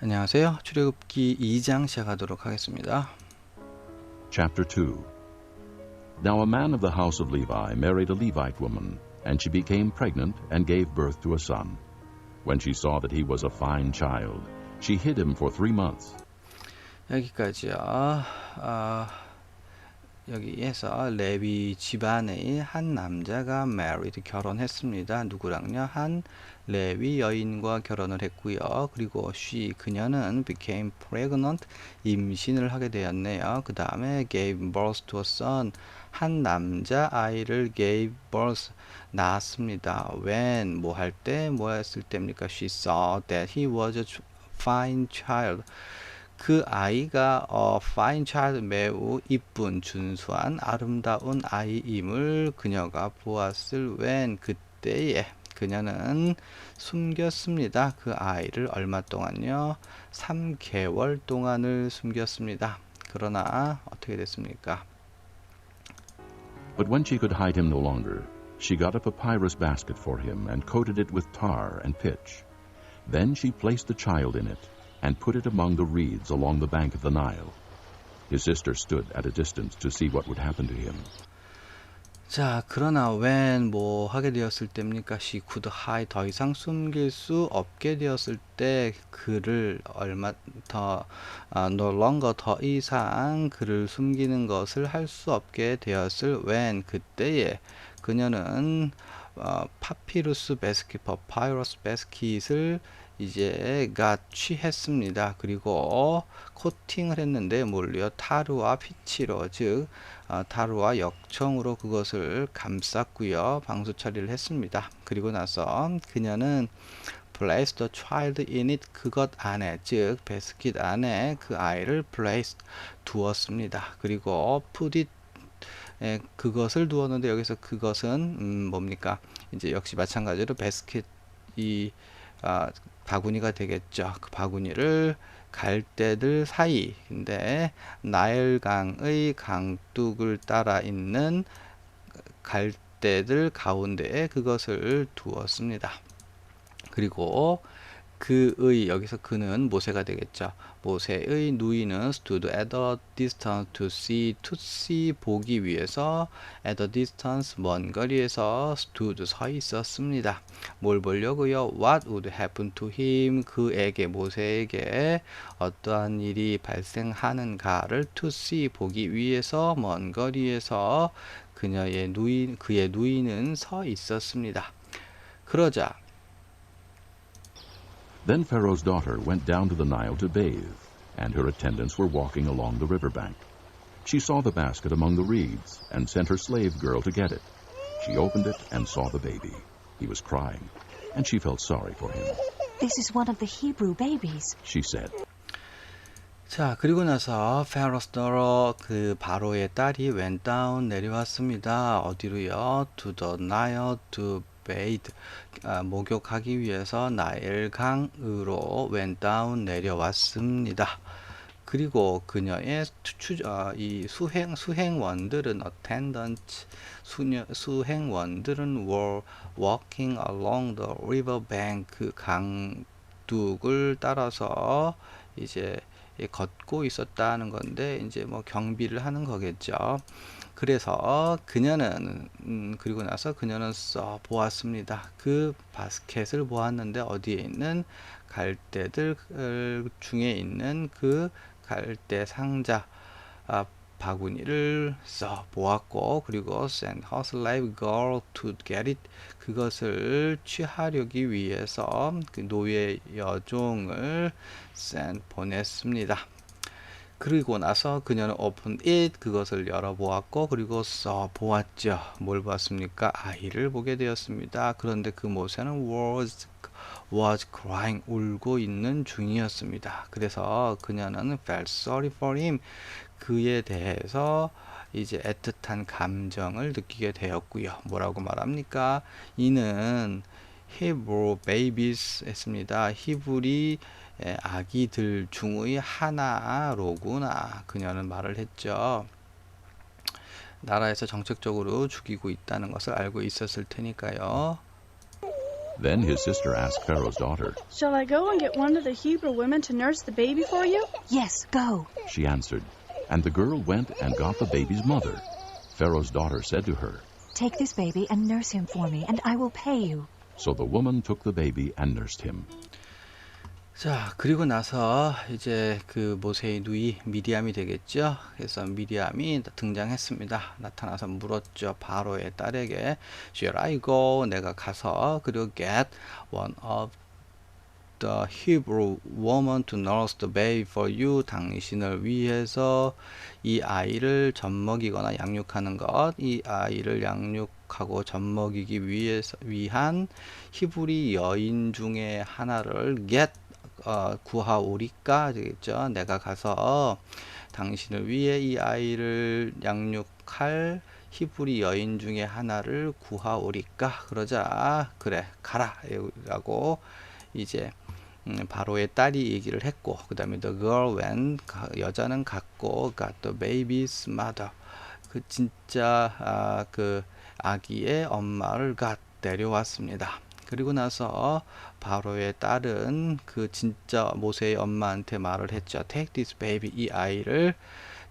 안녕하세요. 출애굽기 2장 시작하도록 하겠습니다. Chapter 2 Now a man of the house of Levi married a Levite woman, and she became pregnant and gave birth to a son. When she saw that he was a fine child, she hid him for three months. 여기까지요. 아, 여기에서 레위 집안의 한 남자가 married 결혼했습니다. 누구랑요? 한 레위 여인과 결혼을 했고요. 그리고 she 그녀는 became pregnant 임신을 하게 되었네요. 그 다음에 gave birth to a son 한 남자 아이를 gave birth 낳았습니다. when 뭐 할 때 뭐 했을 때입니까? she saw that he was a fine child 그 아이가 어, fine child 매우 이쁜 준수한 아름다운 아이임을 그녀가 보았을 when 그때에 그녀는 숨겼습니다. 그 아이를 얼마 동안요? 3개월 동안을 숨겼습니다. 그러나 어떻게 됐습니까? But when she could hide him no longer, she got a papyrus basket for him and coated it with tar and pitch. Then she placed the child in it and put it among the reeds along the bank of the Nile. His sister stood at a distance to see what would happen to him. 자, 그러나 when 뭐 하게 되었을 때입니까? she could hide 더 이상 숨길 수 없게 되었을 때 그를 얼마 더 아, no longer 더 이상 그를 숨기는 것을 할 수 없게 되었을 when 그때에 그녀는 어, 파피루스 베스킷, 파이러스 베스킷을 이제 가 취했습니다. 그리고 코팅을 했는데 뭘요? 타르와 피치로 즉 어, 타르와 역청으로 그것을 감쌌고요. 방수 처리를 했습니다. 그리고 나서 그녀는 place the child in it 그것 안에 즉 베스킷 안에 그 아이를 place 두었습니다. 그리고 put it 에, 그것을 두었는데 여기서 그것은 음, 뭡니까? 이제 역시 마찬가지로 베스킷 이 아, 바구니가 되겠죠. 그 바구니를 갈대들 사이 근데 나일강의 강둑을 따라 있는 갈대들 가운데에 그것을 두었습니다. 그리고 그의 여기서 그는 모세가 되겠죠. 모세의 누이는 stood at a distance to see to see 보기 위해서 at a distance 먼 거리에서 stood 서 있었습니다. 뭘 보려고요? What would happen to him? 그에게 모세에게 어떠한 일이 발생하는가를 to see 보기 위해서 먼 거리에서 그녀의 누이 그의 누이는 서 있었습니다. 그러자 Then Pharaoh's daughter went down to the Nile to bathe, and her attendants were walking along the river bank. She saw the basket among the reeds and sent her slave girl to get it. She opened it and saw the baby. He was crying, and she felt sorry for him. This is one of the Hebrew babies. She said, 자, 그리고 나서 페로스더러 그 바로의 딸이 went down 내려왔습니다. 어디로요? To the Nile to bathe. 아, 목욕하기 위해서 나일 강으로 went down 내려왔습니다. 그리고 그녀의 추, 어, 이 수행 수행원들은 attendant 수녀, 수행원들은 were walking along the river bank 그 강둑을 따라서 이제 예, 걷고 있었다는 건데 이제 뭐 경비를 하는 거겠죠. 그래서 그녀는 음, 그리고 나서 그녀는 써 보았습니다. 그 바스켓을 보았는데 어디에 있는 갈대들 어, 중에 있는 그 갈대 상자 아, 바구니를 써 보았고 그리고 send her slave girl to get it 그것을 취하려기 위해서 그 노예 여종을 send 보냈습니다. 그리고 나서 그녀는 open it 그것을 열어보았고 그리고 써 보았죠. 뭘 보았습니까? 아이를 보게 되었습니다. 그런데 그 모세는 was was crying 울고 있는 중이었습니다. 그래서 그녀는 felt sorry for him 그에 대해서 이제 애틋한 감정을 느끼게 되었고요. 뭐라고 말합니까? 이는 Hebrew babies 했습니다. 히브리 에, 아기들 중의 하나로구나. 그녀는 말을 했죠. 나라에서 정책적으로 죽이고 있다는 것을 알고 있었을 테니까요. Then his sister asked Pharaoh's daughter. Shall I go and get one of the Hebrew women to nurse the baby for you? Yes, go. She answered. And the girl went and got the baby's mother. Pharaoh's daughter said to her. Take this baby and nurse him for me, and I will pay you. So the woman took the baby and nursed him. 자, 그리고 나서 이제 그 모세의 누이 미디암이 되겠죠. 그래서 미디암이 등장했습니다. 나타나서 물었죠. 바로의 딸에게 Shall I go? 내가 가서 그리고 get one of the Hebrew woman to nurse the baby for you. 당신을 위해서 이 아이를 젖먹이거나 양육하는 것, 이 아이를 양육 하고 젖먹이기 위해서 위한 히브리 여인 중에 하나를 get 어, 구하오리까 되겠죠. 내가 가서 당신을 위해 이 아이를 양육할 히브리 여인 중에 하나를 구하오리까 그러자 그래 가라라고 이제 음, 바로의 딸이 얘기를 했고 그 다음에 the girl went 가- 여자는 갔고 got the baby's mother 그 진짜 아, 그 아기의 엄마를 가 데려왔습니다. 그리고 나서 바로의 딸은 그 진짜 모세의 엄마한테 말을 했죠. Take this baby 이 아이를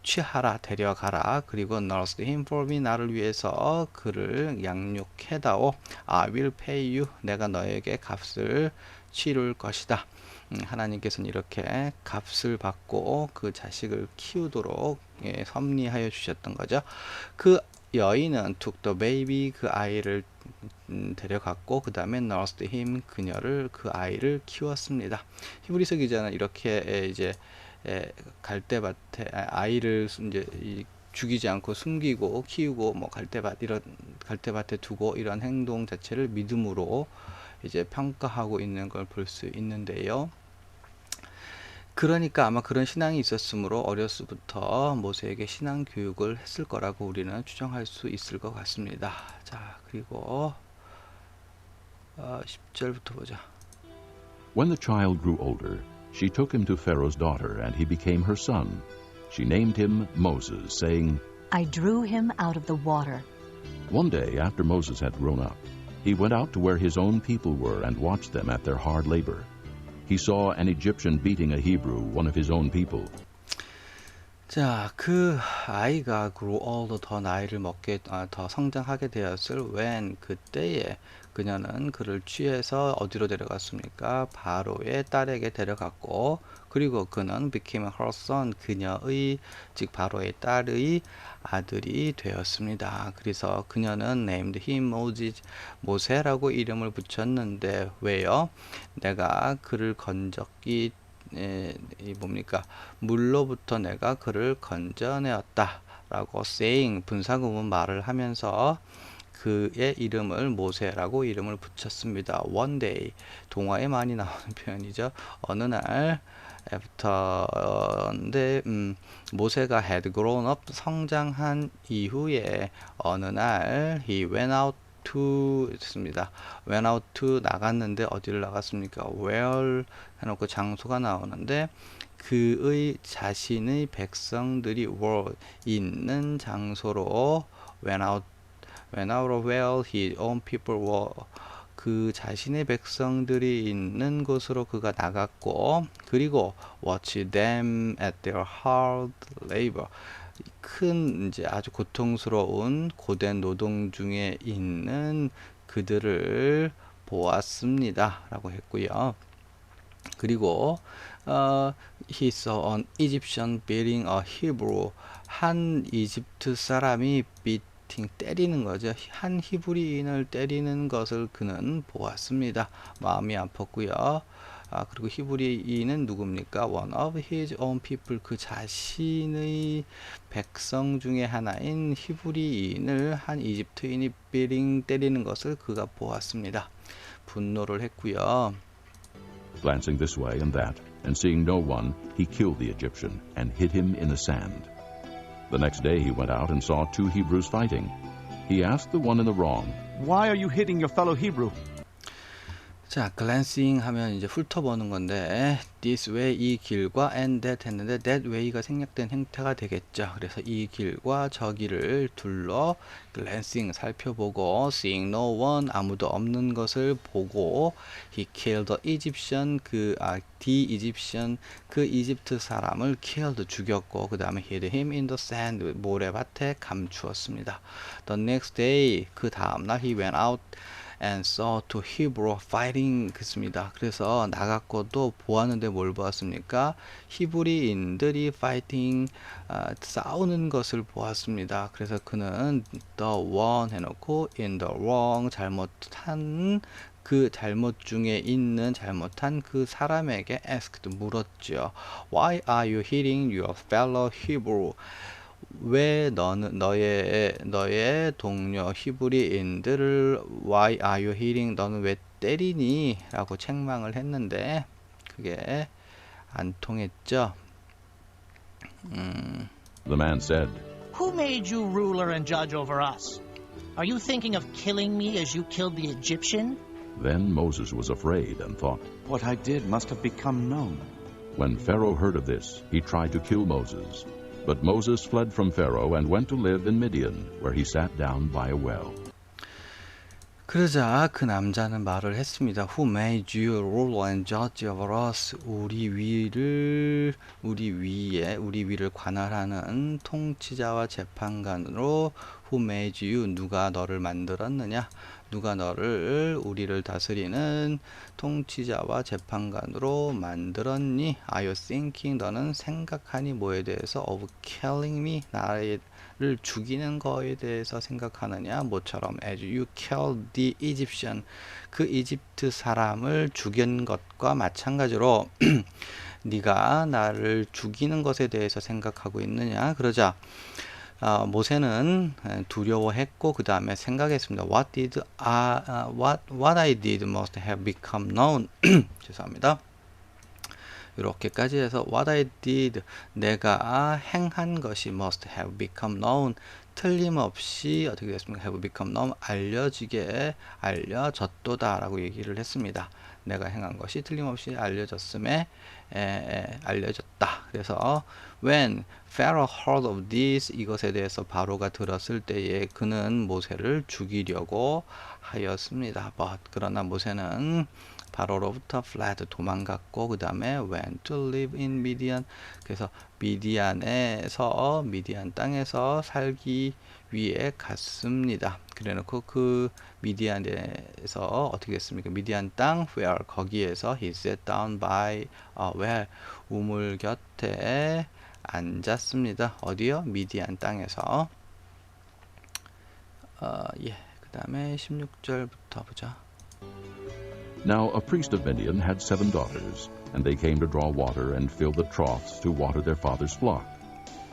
취하라 데려가라. 그리고 nurse him for me. 나를 위해서 그를 양육해다오. I will pay you. 내가 너에게 값을 치룰 것이다. 음, 하나님께서는 이렇게 값을 받고 그 자식을 키우도록 예, 섭리하여 주셨던 거죠. 그 여인은 took the baby 그 아이를 음, 데려갔고 그 다음에 nursed him 그녀를 그 아이를 키웠습니다 히브리서 기자는 이렇게 에, 이제 에, 갈대밭에 아, 아이를 수- 이제 이 죽이지 않고 숨기고 키우고 뭐 갈대밭 이런 갈대밭에 두고 이런 행동 자체를 믿음으로 이제 평가하고 있는 걸 볼 수 있는데요. 그러니까 아마 그런 신앙이 있었으므로 어렸을부터 모세에게 신앙 교육을 했을 거라고 우리는 추정할 수 있을 것 같습니다. 자, 그리고 어, 10절부터 보자. When the child grew older, she took him to Pharaoh's daughter, and he became her son. She named him Moses, saying, I drew him out of the water. One day after Moses had grown up, he went out to where his own people were and watched them at their hard labor. He saw an Egyptian beating a Hebrew, one of his own people. 자, 그 아이가 grow older 더 나이를 먹게 아, 더 성장하게 되었을 when 그때에 그녀는 그를 취해서 어디로 데려갔습니까? 바로의 딸에게 데려갔고 그리고 그는 became her son 그녀의 즉 바로의 딸의 아들이 되었습니다. 그래서 그녀는 named him Moses 모세라고 이름을 붙였는데 왜요? 내가 그를 건졌기 에, 이 뭡니까 물로부터 내가 그를 건져내었다 라고 saying 분사구문 말을 하면서 그의 이름을 모세라고 이름을 붙였습니다. one day 동화에 많이 나오는 표현이죠. 어느 날 애프터인데 음, 모세가 had grown up 성장한 이후에 어느 날 he went out to 있습니다. went out to 나갔는데 어디를 나갔습니까? where 해놓고 장소가 나오는데 그의 자신의 백성들이 were 있는 장소로 went out went out of where his own people were 그 자신의 백성들이 있는 곳으로 그가 나갔고 그리고 watch them at their hard labor 큰 이제 아주 고통스러운 고된 노동 중에 있는 그들을 보았습니다 라고 했고요. 그리고 어, he saw an Egyptian beating a Hebrew 한 이집트 사람이 beating 때리는 거죠. 한 히브리인을 때리는 것을 그는 보았습니다. 마음이 아팠고요. 아, 그리고 히브리인은 누굽니까? One of his own people 그 자신의 백성 중에 하나인 히브리인을 한 이집트인이 beating 때리는 것을 그가 보았습니다. 분노를 했고요. Glancing this way and that, and seeing no one, he killed the Egyptian and hid him in the sand. The next day he went out and saw two Hebrews fighting. He asked the one in the wrong, Why are you hitting your fellow Hebrew? 자, glancing 하면 이제 훑어보는 건데 this way 이 길과 and that 했는데 that way가 생략된 행태가 되겠죠. 그래서 이 길과 저 길을 둘러 glancing 살펴보고 seeing no one 아무도 없는 것을 보고 he killed the Egyptian 그 아, the Egyptian 그 이집트 사람을 killed 죽였고 그 다음에 hid him in the sand 모래밭에 감추었습니다. The next day 그 다음날 he went out and saw two Hebrew fighting 그습니다. 그래서 나갔고도 보았는데 뭘 보았습니까? 히브리인들이 fighting 아, 싸우는 것을 보았습니다. 그래서 그는 the one 해놓고 in the wrong 잘못한 그 잘못 중에 있는 잘못한 그 사람에게 asked 물었죠. Why are you hitting your fellow Hebrew? 왜 너는 너의 너의 동료 히브리인들을 Why are you hitting? 너는 왜 때리니? 라고 책망을 했는데 그게 안 통했죠. 음, The man said, Who made you ruler and judge over us? Are you thinking of killing me as you killed the Egyptian? Then Moses was afraid and thought, What I did must have become known. When Pharaoh heard of this, he tried to kill Moses. but Moses fled from Pharaoh and went to live in Midian, where he sat down by a well. 그러자 그 남자는 말을 했습니다. Who made you ruler and judge over us? 우리 위를 우리 위에 우리 위를 관할하는 통치자와 재판관으로 Who made you? 누가 너를 만들었느냐? 누가 너를 우리를 다스리는 통치자와 재판관으로 만들었니? Are you thinking? 너는 생각하니 뭐에 대해서 of killing me? 나 를 죽이는 거에 대해서 생각하느냐? 모처럼 as you killed the Egyptian 그 이집트 사람을 죽인 것과 마찬가지로 네가 나를 죽이는 것에 대해서 생각하고 있느냐? 그러자 어, 모세는 두려워했고 그 다음에 생각했습니다. What did I, uh, what what I did must have become known. 죄송합니다. 이렇게까지 해서 what I did 내가 행한 것이 must have become known 틀림없이 어떻게 됐습니까? have become known 알려지게 알려졌도다라고 얘기를 했습니다. 내가 행한 것이 틀림없이 알려졌음에 에, 에, 알려졌다. 그래서 when Pharaoh heard of this 이것에 대해서 바로가 들었을 때에 그는 모세를 죽이려고 하였습니다. But 그러나 모세는 바로로부터 fled 도망갔고 그 다음에 went to live in Midian 그래서 미디안에서 미디안 땅에서 살기 위해 갔습니다. 그래놓고 그 미디안에서 어떻게 했습니까? 미디안 땅 where 거기에서 he sat down by a well 우물 곁에 앉았습니다. 어디요? 미디안 땅에서 어, 예. 그 다음에 16절부터 보자. Now a priest of Midian had seven daughters, and they came to draw water and fill the troughs to water their father's flock.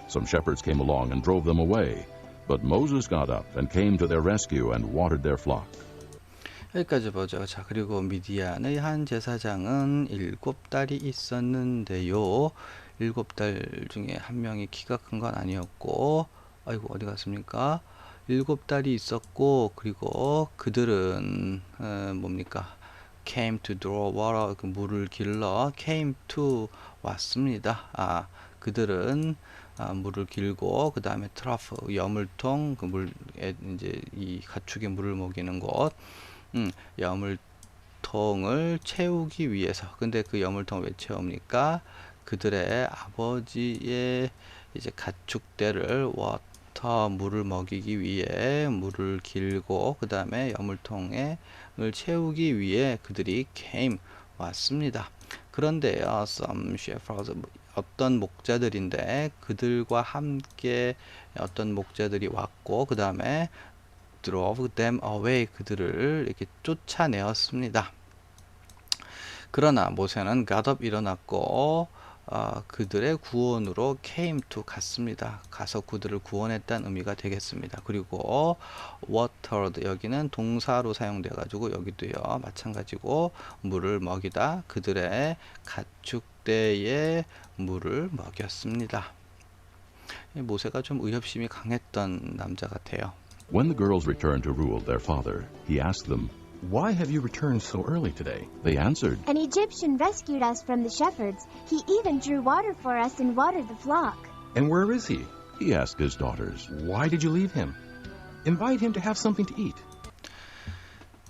Some shepherds came along and drove them away, but Moses got up and came to their rescue and watered their flock. 여기까지 보죠. 자, 그리고 미디안의 한 제사장은 일곱 딸이 있었는데요. 일곱 딸 중에 한 명이 키가 큰 건 아니었고, 아이고, 어디 갔습니까? 일곱 딸이 있었고, 그리고 그들은, 어, 뭡니까? Came to draw water, 그 물을 길러, came to 왔습니다. 아, 그들은 아, 물을 길고 그 다음에 트러프 여물통 그물 이제 이 가축의 물을 먹이는 곳. 음, 여물통을 채우기 위해서. 근데 그 여물통을 왜 채웁니까? 그들의 아버지의 이제 가축대를 워터 물을 먹이기 위해 물을 길고 그 다음에 여물통에 을 채우기 위해 그들이 came 왔습니다. 그런데요, some shepherds 어떤 목자들인데 그들과 함께 어떤 목자들이 왔고 그 다음에 drove them away 그들을 이렇게 쫓아내었습니다. 그러나 모세는 up 일어났고 어, 그들의 구원으로 came to 갔습니다. 가서 그들을 구원했다는 의미가 되겠습니다. 그리고 watered 여기는 동사로 사용돼 가지고 여기도요 마찬가지고 물을 먹이다 그들의 가축대에 물을 먹였습니다. 모세가 좀 의협심이 강했던 남자 같아요. When the girls returned to Reuel their father, he asked them, Why have you returned so early today? They answered, An Egyptian rescued us from the shepherds. He even drew water for us and watered the flock. And where is he? He asked his daughters, Why did you leave him? Invite him to have something to eat.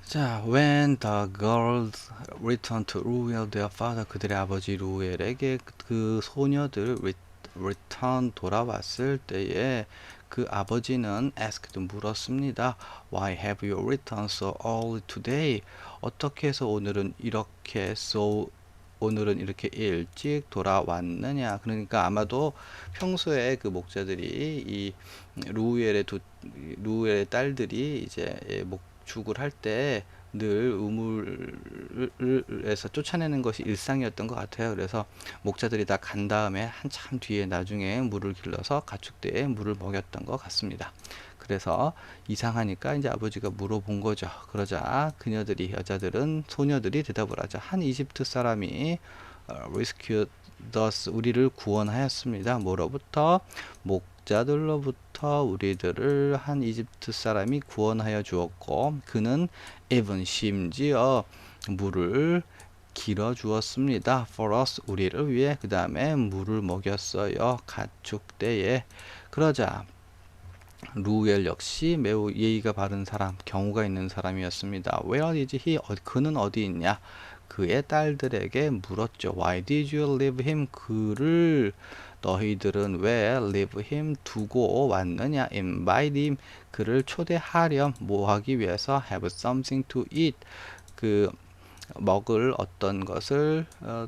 자, when the girls returned to Ruel, their father, 그들의 아버지 루엘에게 그 소녀들 re- return 돌아왔을 때에 그 아버지는 asked 물었습니다. Why have you returned so early today? 어떻게 해서 오늘은 이렇게 so 오늘은 이렇게 일찍 돌아왔느냐. 그러니까 아마도 평소에 그 목자들이 이 루엘의 두 루엘의 딸들이 이제 예, 목축을 할때 늘 우물에서 쫓아내는 것이 일상이었던 것 같아요. 그래서 목자들이 다 간 다음에 한참 뒤에 나중에 물을 길러서 가축대에 물을 먹였던 것 같습니다. 그래서 이상하니까 이제 아버지가 물어본 거죠. 그러자 그녀들이 여자들은 소녀들이 대답을 하죠. 한 이집트 사람이 어, rescued us 우리를 구원하였습니다. 뭐로부터 목 자들로부터 우리들을 한 이집트 사람이 구원하여 주었고 그는 even 심지어 물을 길어 주었습니다. for us 우리를 위해 그 다음에 물을 먹였어요. 가축대에 그러자 루엘 역시 매우 예의가 바른 사람, 경우가 있는 사람이었습니다. Where is he? 어, 그는 어디 있냐? 그의 딸들에게 물었죠. Why did you leave him? 그를 너희들은 왜 leave him 두고 왔느냐? Invite him. 그를 초대하렴. 뭐 하기 위해서? Have something to eat. 그 먹을 어떤 것을 어,